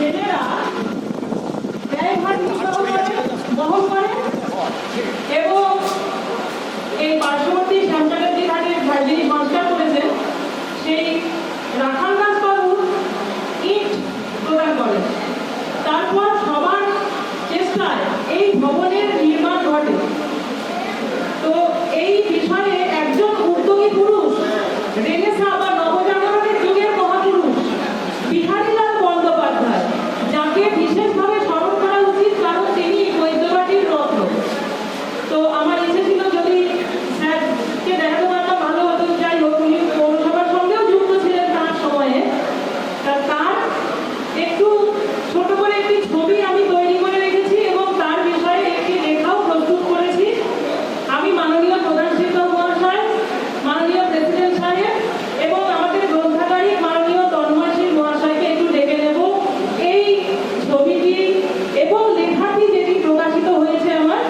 এদিকে ব্যয়ভার করেন তারপর সবার চেষ্টায় এই ভবনের নির্মাণ ঘটে তো এই বিষয়ে একজন উদ্যোগী পুরুষ, রেনেসা বা নবজাগরণের যুগের মহাপুরুষ বিহারীলাল বন্দ্যোপাধ্যায় যাকে বিশেষভাবে স্মরণ করা উচিত কারণ তিনি বৈদ্যবাটির রত্ন তো আমার ইচ্ছে ছিল যদি স্যারকে দেখাতে পারতাম ভালো হতো যাই হোক উনি পৌরসভার সঙ্গেও যুক্ত ছিলেন তার সময়ে তা তার একটু ছোট করে একটি ছবি আমি তৈরি করে রেখেছি এবং তার বিষয়ে একটি লেখাও প্রস্তুত করেছি আমি মাননীয় প্রধান শিক্ষক মহাশয় মাননীয় প্রেসিডেন্ট সাহেব এবং আমাদের গ্রন্থাগারিক মাননীয় তন্ময় সিং মহাশয়কে একটু ডেকে নেব এই ছবিটি এবং লেখাটি যেটি প্রকাশিত হয়েছে আমার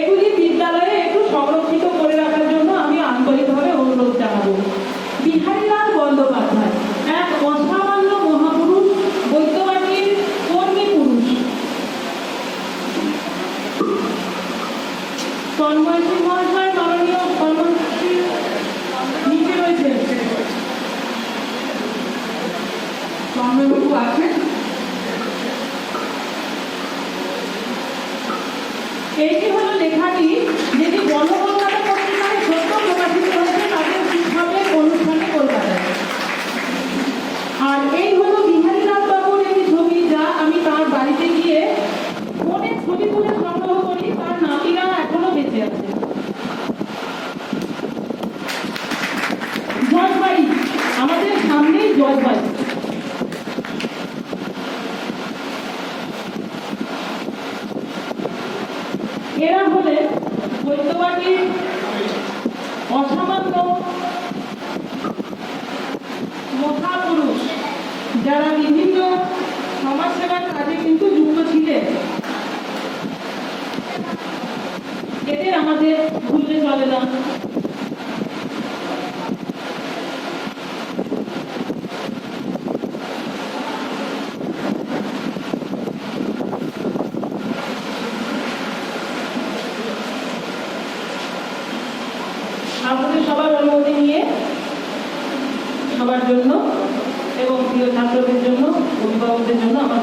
এগুলি বিদ্যালয়ে একটু সংরক্ষিত করে রাখার জন্য আমি আন্তরিকভাবে অনুরোধ জানাব বিহারীলাল বন্দ্যোপাধ্যায় এক অসামান্য মহাপুরুষ বৈদ্যবাটির কর্মী পুরুষ তন্ময় সিং মহাশয় মাননীয় তন্ময় নিচে রয়েছেন তন্ময়বাবু আছেন? লেখাটি যেটি গণকলকাতা পত্রিকায় সত্য প্রকাশিত হয়েছে তাদের শিক্ষকের অনুষ্ঠানে আর এই হলো বিহারীলাল বাবুর একটি ছবি, যা আমি তার বাড়িতে গিয়ে ফোনে ছবি তুলে এরা হলেন বৈদ্যবাটির অসামান্য মহাপুরুষ যারা বিভিন্ন সমাজসেবার কাজে কিন্তু যুক্ত ছিলেন। এদের আমাদের ভুলতে চলে না। সবার অনুমতি নিয়ে সবার জন্য এবং প্রিয় ছাত্রদের জন্য অভিভাবকদের জন্য আমার